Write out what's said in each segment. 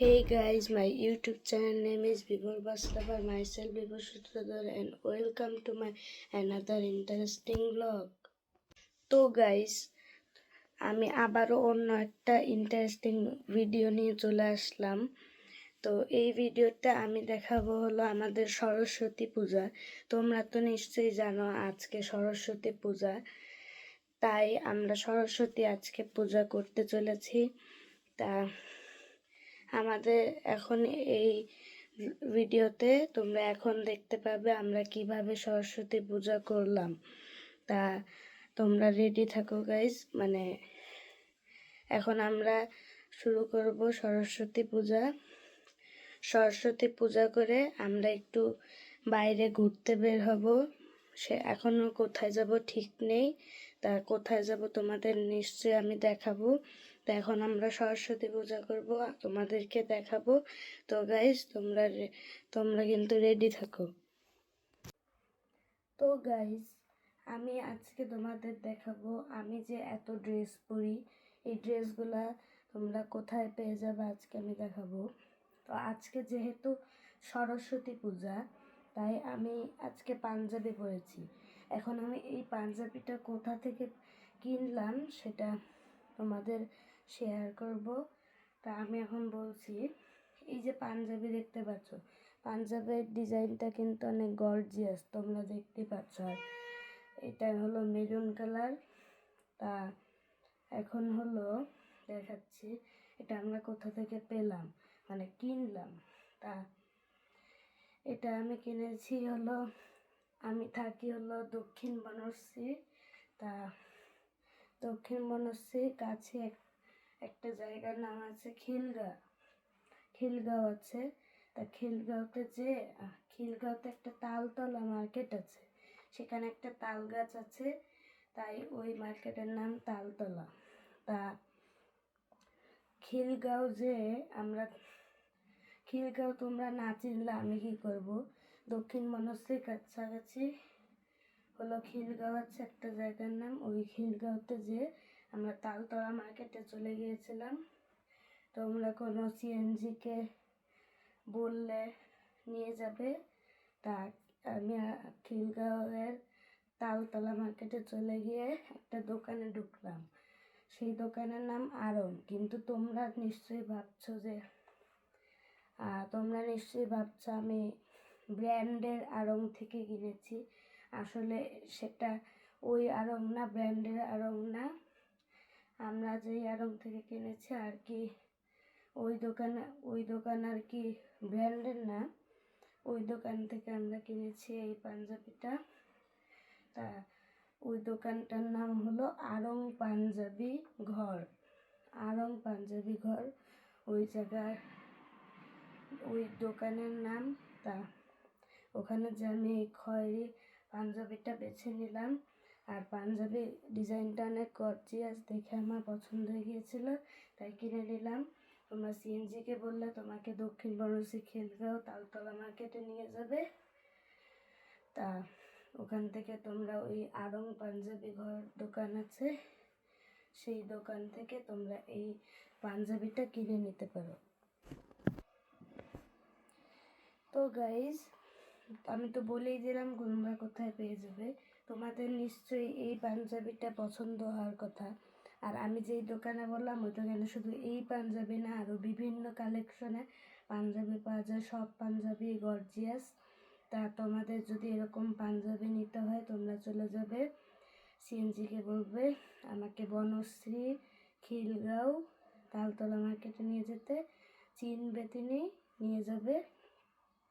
Hey guys, my YouTube channel name is Vibhor Baslavar, myself Vibhor Sutradhar and welcome to my another interesting vlog. তো guys আমি আবারও অন্য একটা interesting video নিয়ে চলে আসলাম। তো এই ভিডিওতে আমি দেখাবো হলো আমাদের সরস্বতী পূজা। তোমরা তো নিশ্চয়ই জানো আজকে সরস্বতী পূজা। তাই আমরা সরস্বতী আজকে পূজা করতে চলেছি। তা আমাদের এখন এই ভিডিওতে তোমরা এখন দেখতে পাবে আমরা কীভাবে সরস্বতী পূজা করলাম। তা তোমরা রেডি থাকো গাইজ মানে এখন আমরা শুরু করব সরস্বতী পূজা। সরস্বতী পূজা করে আমরা একটু বাইরে ঘুরতে বের হব। সে এখনও কোথায় যাব ঠিক নেই। তা কোথায় যাব তোমাদের নিশ্চয়ই আমি দেখাবো। তো এখন আমরা সরস্বতী পূজা করব তোমাদেরকে দেখাবো। তো গাইজ তোমরা তোমরা কিন্তু রেডি থাকো। তো গাইজ আমি আজকে তোমাদের দেখাবো, আমি যে এত ড্রেস পরি, এই ড্রেসগুলা তোমরা কোথায় পেয়ে যাবে আজকে আমি দেখাবো। তো আজকে যেহেতু সরস্বতী পূজা, তাই আমি আজকে পাঞ্জাবি পরেছি। এখন আমি এই পাঞ্জাবিটা কোথা থেকে কিনলাম, সেটা তোমাদের শেয়ার করব। তা আমি এখন বলছি, এই যে পাঞ্জাবি দেখতে পাচ্ছ, পাঞ্জাবের ডিজাইনটা কিন্তু অনেক গর্জিয়াস তোমরা দেখতে পাচ্ছ। আর এটা হলো মেরুন কালার তা এখন হলো দেখাচ্ছি, এটা আমরা কোথা থেকে পেলাম? মানে কিনলাম। তা এটা আমি কিনেছি হলো, আমি থাকি হলো দক্ষিণ বনশ্রী তা দক্ষিণ বনশ্রীর কাছে এক- একটা জায়গার নাম আছে খিলগা খিলগাঁও আছে। তা খিলগাঁওতে যে খিলগাঁওতে একটা তালতলা মার্কেট আছে। সেখানে একটা তাল গাছ আছে। তাই ওই মার্কেটের নাম তালতলা। তা খিলগাঁও যে আমরা, খিলগাঁও তোমরা না চিনলে আমি কি করব? দক্ষিণ মনশ্রীর কাছাকাছি হলো খিলগাঁও আছে একটা জায়গার নাম। ওই খিলগাঁওতে যে আমরা তালতলা মার্কেটে চলে গিয়েছিলাম। তোমরা কোনো সিএনজিকে বললে নিয়ে যাবে। তা আমি খিলগাঁওয়ের তালতলা মার্কেটে চলে গিয়ে একটা দোকানে ঢুকলাম। সেই দোকানের নাম আরং কিন্তু তোমরা নিশ্চয়ই ভাবছ যে তোমরা নিশ্চয়ই ভাবছ আমি ব্র্যান্ডের আড়ং থেকে কিনেছি। আসলে সেটা ওই আড়ং না ব্র্যান্ডের আড়ং না। আমরা যেই আড়ং থেকে কিনেছি আর কি, ওই দোকানে, ওই দোকান আর কি ব্র্যান্ডের না, ওই দোকান থেকে আমরা কিনেছি এই পাঞ্জাবিটা। তা ওই দোকানটার নাম হলো আড়ং পাঞ্জাবি ঘর। আড়ং পাঞ্জাবি ঘর, ওই জায়গার ওই দোকানের নাম। তা ওখানে যে আমি খয়েরি পাঞ্জাবিটা বেছে নিলাম। আর পাঞ্জাবি ডিজাইনটা অনেক গর্জিয়াস দেখে আমার পছন্দ হয়ে গিয়েছিল, তাই কিনে নিলাম। তোমরা সিএনজিকে বললে তোমাকে দক্ষিণ বনশ্রী খেলগাঁও তালতলা মার্কেটে নিয়ে যাবে। তা ওখান থেকে তোমরা ওই আড়ং পাঞ্জাবি ঘর দোকান আছে, সেই দোকান থেকে তোমরা এই পাঞ্জাবিটা কিনে নিতে পারো। তো গাইজ আমি তো বলেই দিলাম তোমরা কোথায় পেয়ে যাবে। তোমাদের নিশ্চয়ই এই পাঞ্জাবিটা পছন্দ হওয়ার কথা। আর আমি যেই দোকানে বললাম, ওই দোকানে শুধু এই পাঞ্জাবি না আরও বিভিন্ন কালেকশনে পাঞ্জাবি পাওয়া যায়, সব পাঞ্জাবি গর্জিয়াস তা তোমাদের যদি এরকম পাঞ্জাবি নিতে হয়, তোমরা চলে যাবে সিএনজিকে বলবে, আমাকে বনশ্রী, খিলগাঁও, তালতলা মার্কেটে নিয়ে যেতে চিনবে তিনি নিয়ে যাবে।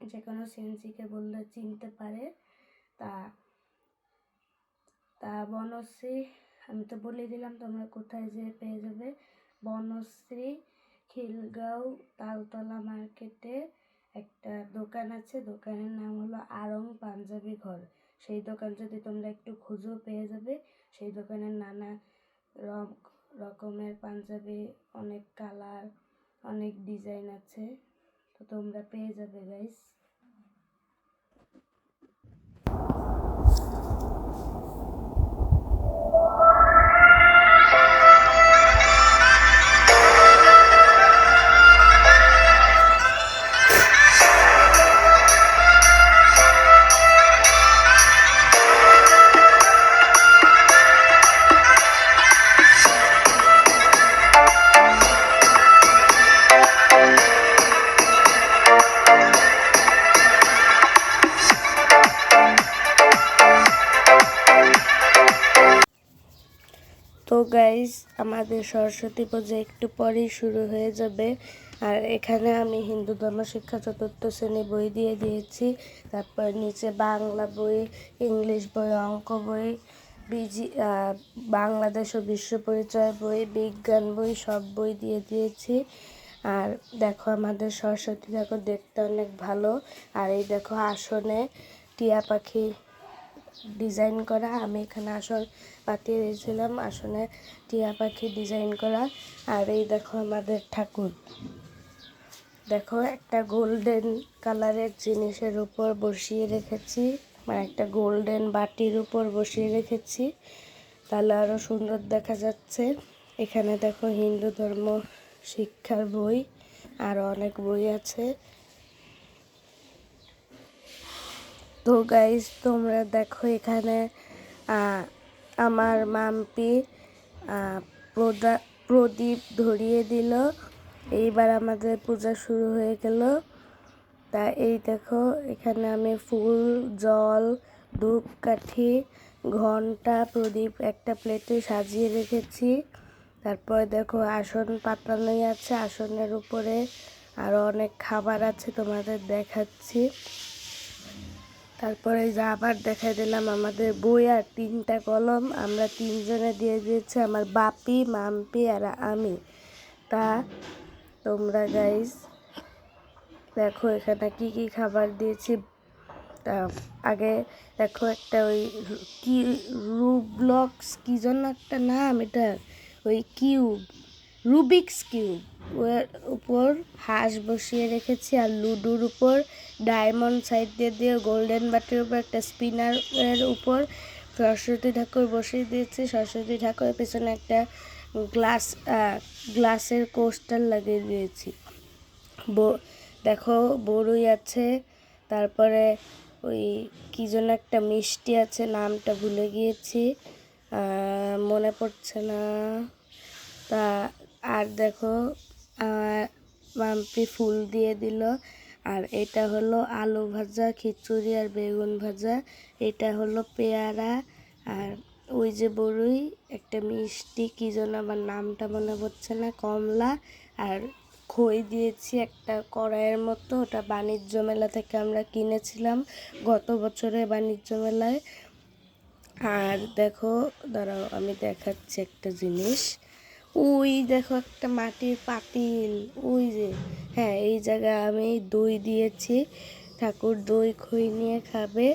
যে কোনো সিএনজিকে বললে চিনতে পারে। তা তা বনশ্রী, আমি তো বলে দিলাম তোমরা কোথায় যেয়ে পেয়ে যাবে। বনশ্রী খিলগাঁও তালতলা মার্কেটে একটা দোকান আছে। দোকানের নাম হলো আড়ং পাঞ্জাবি ঘর। সেই দোকান যদি তোমরা একটু খুঁজো পেয়ে যাবে, সেই দোকানের নানা রক- রকমের পাঞ্জাবি, অনেক কালার, অনেক ডিজাইন আছে। তো তোমরা পেয়ে যাবে গাইস। আমাদের সরস্বতী পুজো একটু পরেই শুরু হয়ে যাবে। আর এখানে আমি হিন্দু ধর্ম শিক্ষা চতুর্থ শ্রেণি বই দিয়ে দিয়েছি। তারপর নিচে বাংলা বই, ইংলিশ বই, অঙ্ক বই, বিজি বাংলাদেশ ও বিশ্ব পরিচয় বই, বিজ্ঞান বই সব বই দিয়ে দিয়েছি। আর দেখো আমাদের সরস্বতী ঠাকুর দেখতে অনেক ভালো। আর এই দেখো আসনে টিয়া পাখি ডিজাইন করা, আমি এখানে আসন পাতিয়ে দিয়েছিলাম, আসনে টিয়া পাখি ডিজাইন করা, আর এই দেখো আমাদের ঠাকুর। দেখো, একটা গোল্ডেন কালারের জিনিসের উপর বসিয়ে রেখেছি মানে একটা গোল্ডেন বাটির উপর বসিয়ে রেখেছি, তাহলে আরও সুন্দর দেখা যাচ্ছে। এখানে দেখো হিন্দু ধর্ম শিক্ষার বই, আর অনেক বই আছে। তো গাইজ তোমরা দেখো এখানে আমার মাম্পি প্রদা- প্রদীপ ধরিয়ে দিল। এইবার আমাদের পূজা শুরু হয়ে গেল। তা এই দেখো, এখানে আমি ফুল, জল, ধূপকাঠি, ঘণ্টা, প্রদীপ একটা প্লেটে সাজিয়ে রেখেছি। তারপর দেখো, আসন পাতানোই আছে। আসনের উপরে আরও অনেক খাবার আছে তোমাদের দেখাচ্ছি। তারপরে যা আবার দেখাই দিলাম আমাদের বই আর তিনটা কলম। আমরা তিনজনে দিয়ে দিয়েছি আমার বাপি, মাম্পি আর আমি। তা তোমরা গাইস দেখো এখানে কি কি খাবার দিয়েছি। তা আগে দেখো একটা ওই কি রুবলক্স কি জন্য একটা নাম এটা, ওই কিউব, রুবিক্স কিউব। ওর উপর হাঁস বসিয়ে রেখেছি আর লুডোর উপর ডায়মন্ড সাইড দিয়ে দিয়ে গোল্ডেন বাটির উপর একটা স্পিনারের উপর সরস্বতী ঠাকুর বসিয়ে দিয়েছি। সরস্বতী ঠাকুরের পেছনে একটা গ্লাস গ্লাসের কোস্টার লাগিয়ে দিয়েছি। দেখো, বড়ই আছে। তারপরে ওই কী যেন একটা মিষ্টি আছে, নামটা ভুলে গিয়েছি। মনে পড়ছে না। তা, আর দেখো মাম্পি ফুল দিয়ে দিল। আর এটা হলো আলু ভাজা, খিচুড়ি আর বেগুন ভাজা। এটা হলো পেয়ারা আর ওই যে বড়ই, একটা মিষ্টি, কী যেন আমার নামটা মনে পড়ছে না, কমলা। আর খই দিয়েছি একটা কড়াইয়ের মতো, ওটা বাণিজ্য মেলা থেকে আমরা কিনেছিলাম গত বছরে বাণিজ্য মেলায়। আর দেখো, দাঁড়াও, আমি দেখাচ্ছি একটা জিনিস। ওই দেখো একটা মাটির পাতিল, ওই যে। হ্যাঁ এই জায়গায় আমি দই দিয়েছি, ঠাকুর দই খই নিয়ে খাবে।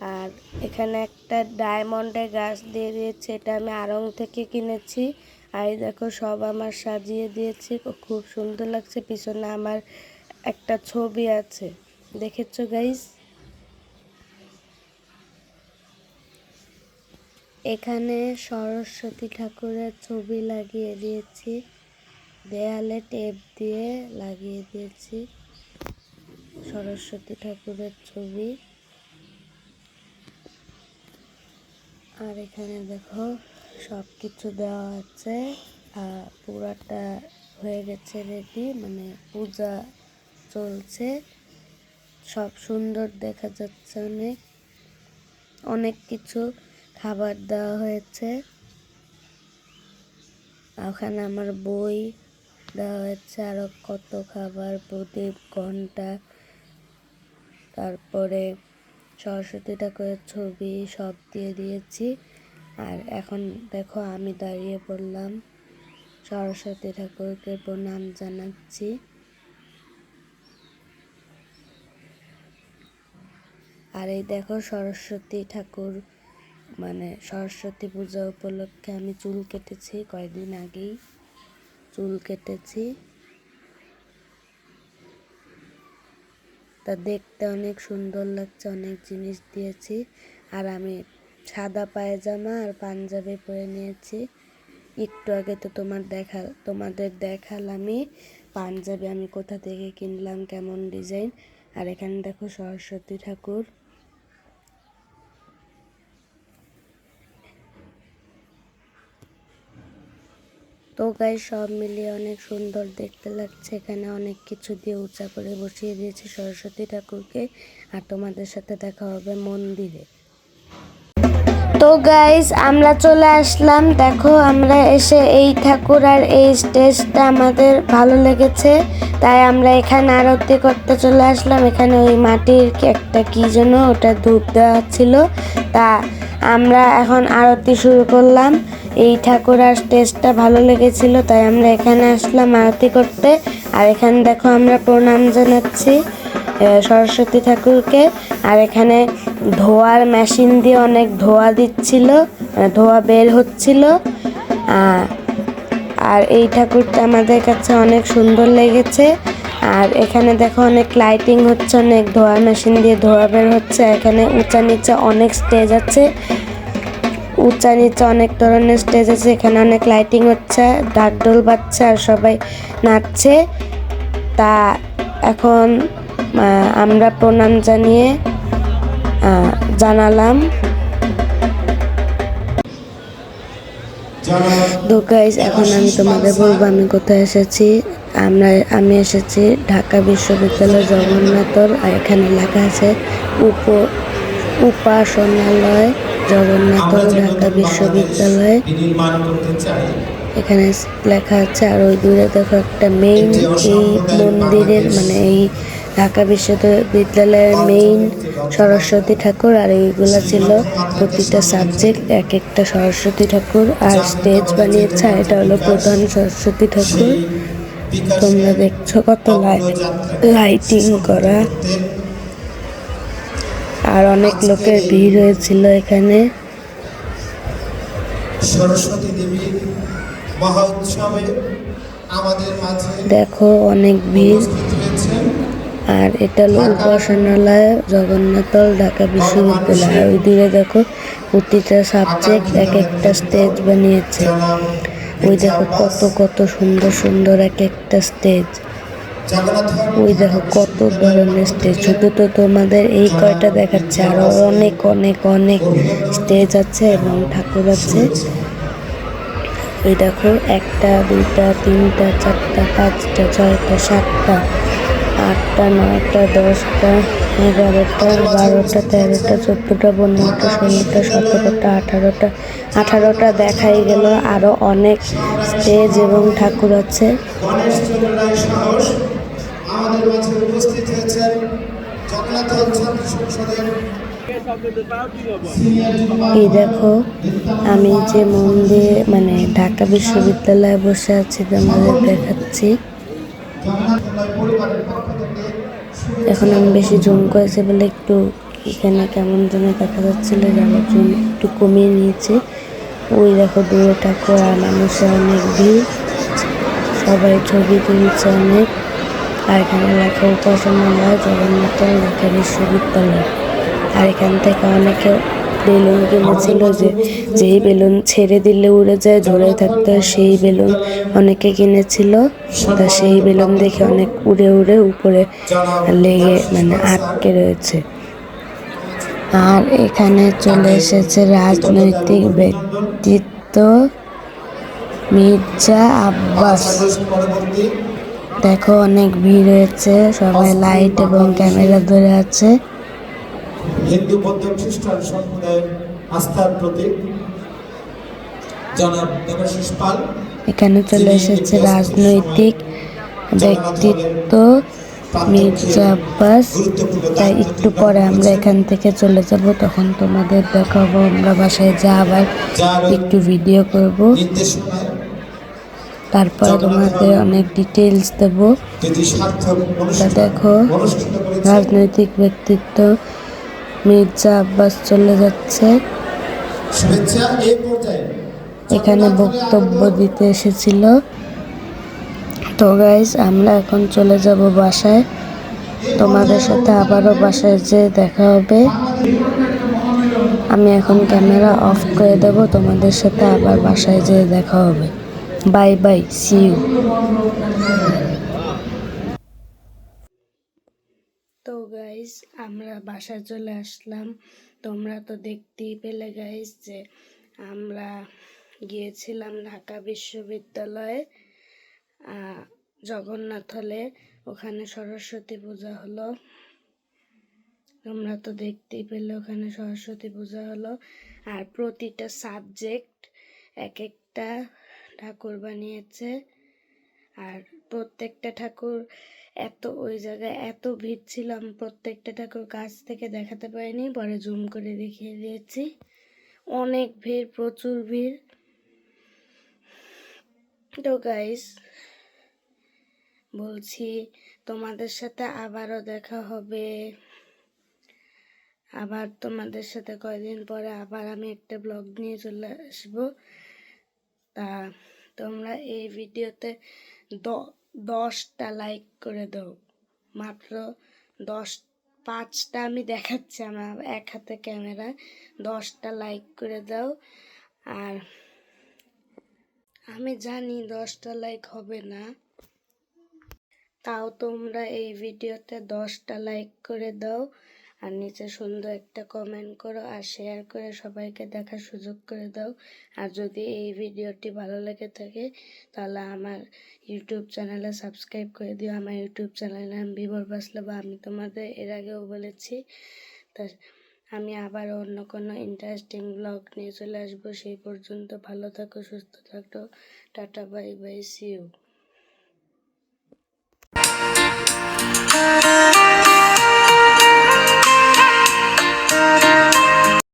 আর এখানে একটা ডায়মন্ডের গাছ দিয়ে দিয়েছে, এটা আমি আড়ং থেকে কিনেছি। আর দেখো, সব আমার সাজিয়ে দিয়েছি, খুব সুন্দর লাগছে। পিছনে আমার একটা ছবি আছে। দেখেছ গাইস এখানে সরস্বতী ঠাকুরের ছবি লাগিয়ে দিয়েছি। দেয়ালে টেপ দিয়ে লাগিয়ে দিয়েছি সরস্বতী ঠাকুরের ছবি। আর এখানে দেখো সব কিছু দেওয়া আছে। আর পুরাটা হয়ে গেছে রেডি মানে পূজা চলছে। সব সুন্দর দেখা যাচ্ছে অনেক। অনেক কিছু খাবার দেওয়া হয়েছে। ওখানে আমার বই দেওয়া হয়েছে আরও কত খাবার, প্রদীপ, ঘণ্টা, তারপরে সরস্বতী ঠাকুরের ছবি সব দিয়ে দিয়েছি। আর এখন দেখো আমি দাঁড়িয়ে পড়লাম, সরস্বতী ঠাকুরকে প্রণাম জানাচ্ছি। আর এই দেখো সরস্বতী ঠাকুর মানে সরস্বতী পূজা উপলক্ষে আমি চুল কেটেছি কয়েকদিন আগেই। চুল কেটেছি। তা দেখতে অনেক সুন্দর লাগছে, অনেক জিনিস দিয়েছি। আর আমি সাদা পায়জামা আর পাঞ্জাবি পরে নিয়েছি। একটু আগে তো তোমার দেখা, তোমাদের দেখালামই পাঞ্জাবি আমি কোথা থেকে কিনলাম, কেমন ডিজাইন। আর এখানে দেখো সরস্বতী ঠাকুর। তো গাই সব মিলিয়ে অনেক সুন্দর দেখতে লাগছে। এখানে অনেক কিছু দিয়ে উঁচা করে বসিয়ে দিয়েছি সরস্বতী ঠাকুরকে, আর তোমাদের সাথে দেখা হবে মন্দিরে। তো গাইস, আমরা চলে আসলাম। দেখো, আমরা এসে এই ঠাকুর আর এই স্টেজটা আমাদের ভালো লেগেছে। তাই আমরা এখানে আরতি করতে চলে আসলাম। এখানে ওই মাটির একটা কি যেন, ওটা ধূপ দেওয়া ছিল। তা আমরা এখন আরতি শুরু করলাম। এই ঠাকুর আর স্টেজটা ভালো লেগেছিল তাই আমরা এখানে আসলাম আরতি করতে। আর এখানে দেখো আমরা প্রণাম জানাচ্ছি সরস্বতী ঠাকুরকে। আর এখানে ধোয়ার মেশিন দিয়ে অনেক ধোয়া দিচ্ছিল আহ, ধোয়া বের হচ্ছিল। আর এই ঠাকুরটা আমাদের কাছে অনেক সুন্দর লেগেছে। আর এখানে দেখো অনেক লাইটিং হচ্ছে অনেক ধোয়া মেশিন দিয়ে ধোয়া বের হচ্ছে। এখানে উঁচা নিচে অনেক স্টেজ আছে। উঁচা নিচে অনেক ধরনের স্টেজ আছে এখানে অনেক লাইটিং হচ্ছে ডাকডোল বাজছে আর সবাই নাচছে। তা এখন আমরা প্রণাম জানিয়ে জানালাম। তো গাইজ এখন আমি তোমাদের বলব আমি কোথায় এসেছি? আমরা আমি এসেছি ঢাকা বিশ্ববিদ্যালয় জগন্নাথর আর এখানে লেখা আছে উপ উপাসনালয়। জগন্নাথর ঢাকা বিশ্ববিদ্যালয় নির্মাণ করতে চাই এখানে লেখা আছে আর ওই দূরে দেখো একটা মেইন এই মন্দিরের মানে এই ঢাকা বিশ্ববিদ্যালয়ের মেইন সরস্বতী ঠাকুর আর এইগুলো ছিল প্রতিটা সাবজেক্ট এক একটা সরস্বতী ঠাকুর আর স্টেজ বানিয়েছে আর এটা হলো প্রধান সরস্বতী ঠাকুর। তোমরা দেখছ কত লাইট লাইটিং করা। আর অনেক লোকের ভিড় হয়েছিল এখানে। সরস্বতী দেবীর মহা উৎসবে আমাদের মাঝে দেখো অনেক ভিড়। আর এটা হলো উপাসনালয় জগন্নাথ ঢাকা বিশ্ববিদ্যালয়। আর ওই দূরে দেখো প্রতিটা সাবজেক্ট এক একটা স্টেজ বানিয়েছে। ওই দেখো কত কত সুন্দর সুন্দর এক একটা স্টেজ ওই দেখো কত ধরনের স্টেজ শুধু তো তোমাদের এই কয়টা দেখাচ্ছে, আরও অনেক অনেক অনেক স্টেজ আছে এবং ঠাকুর আছে। ওই দেখো একটা, দুইটা, তিনটা, চারটা, পাঁচটা, ছয়টা, সাতটা আটটা, নয়টা, দশটা, এগারোটা, বারোটা, তেরোটা, চোদ্দোটা, পনেরোটা, ষোলোটা, সতেরোটা, আঠারোটা আঠারোটা দেখাই গেল। আরও অনেক স্টেজ এবং ঠাকুর আছে। এই দেখো, আমি যে মন্দির মানে ঢাকা বিশ্ববিদ্যালয়ে বসে আছি, তোমাদের দেখাচ্ছি জগন্নাথ পরিবারের পক্ষ থেকে এখন আমি বেশি জুম করেছি বলে একটু এখানে কেমন যেন দেখা যাচ্ছিল যার জুম একটু কমিয়ে নিয়েছে। ওই দেখো দূরে ঠাকুর আর মানুষের অনেক ভিড়। সবাই ছবি তুলছে অনেক। আর এখানে লেখা উপাসনালয় জগন্নাথ ঢাকা বিশ্ববিদ্যালয়। আর এখান থেকে অনেকে বেলুন কিনেছিল যে, যেই বেলুন ছেড়ে দিলে উড়ে যায়, ধরে থাকতে সেই বেলুন অনেকে কিনেছিল। তা সেই বেলুন দেখে অনেক উড়ে উড়ে উপরে লেগে মানে আটকে রয়েছে। আর এখানে চলে এসেছে রাজনৈতিক ব্যক্তিত্ব মির্জা আব্বাস। দেখো অনেক ভিড় হয়েছে, সবাই লাইট এবং ক্যামেরা ধরে আছে। হিন্দু বৌদ্ধ খ্রিস্টান সম্প্রদায়ের আস্থার প্রতীক। জনাব দেবাশিস পাল এখানে চলে এসেছে রাজনৈতিক ব্যক্তিত্ব মির্জা আব্বাস। তাই একটু পরে আমরা এখান থেকে চলে যাব তখন তোমাদের দেখাবো আমরা বাসায় যা আবার একটু ভিডিও করব। তারপরে তোমাদের অনেক ডিটেলস দেব। দেখো রাজনৈতিক ব্যক্তিত্ব মির্জা আব্বাস চলে যাচ্ছে। এখানে বক্তব্য দিতে এসেছিল। তো গাইজ আমরা এখন চলে যাব বাসায়। তোমাদের সাথে আবারও বাসায় যেয়ে দেখা হবে। আমি এখন ক্যামেরা অফ করে দেব তোমাদের সাথে আবার বাসায় যেয়ে দেখা হবে। বাই বাই সি ইউ তো গাইজ আমরা বাসায় চলে আসলাম। তোমরা তো দেখতেই পেলে গাইস যে আমরা গিয়েছিলাম ঢাকা বিশ্ববিদ্যালয়ে জগন্নাথ হলে। ওখানে সরস্বতী পূজা হলো। তোমরা তো দেখতেই পেলে, ওখানে সরস্বতী পূজা হলো। আর প্রতিটা সাবজেক্ট এক একটা ঠাকুর বানিয়েছে। আর প্রত্যেকটা ঠাকুর এত, ওই জায়গায় এত ভিড় ছিল, আমি প্রত্যেকটা ঠাকুর কাছ থেকে দেখাতে পারিনি, পরে জুম করে দেখিয়ে দিয়েছি। অনেক ভিড়, প্রচুর ভিড়। তো গাইস বলছি তোমাদের সাথে আবারও দেখা হবে। আবার তোমাদের সাথে কয়দিন পরে আবার আমি একটা ব্লগ নিয়ে চলে আসব। তা তোমরা এই ভিডিওতে দশটা লাইক করে দাও। মাত্র দশ, পাঁচটা আমি দেখাচ্ছি আমার এক হাতে ক্যামেরা দশটা লাইক করে দাও। আর আমি জানি দশটা লাইক হবে না। তাও তোমরা এই ভিডিওতে দশটা লাইক করে দাও। আর নিচে সুন্দর একটা কমেন্ট করো আর শেয়ার করে সবাইকে দেখার সুযোগ করে দাও। আর যদি এই ভিডিওটি ভালো লেগে থাকে, তাহলে আমার ইউটিউব চ্যানেলে সাবস্ক্রাইব করে দিও। আমার ইউটিউব চ্যানেলের নাম বিবর বাসলা বা আমি তোমাদের এর আগেও বলেছি। তা আমি আবার অন্য কোনো ইন্টারেস্টিং ব্লগ নিয়ে চলে আসব। সেই পর্যন্ত ভালো থাকো, সুস্থ থাকো। Tata bye bye see you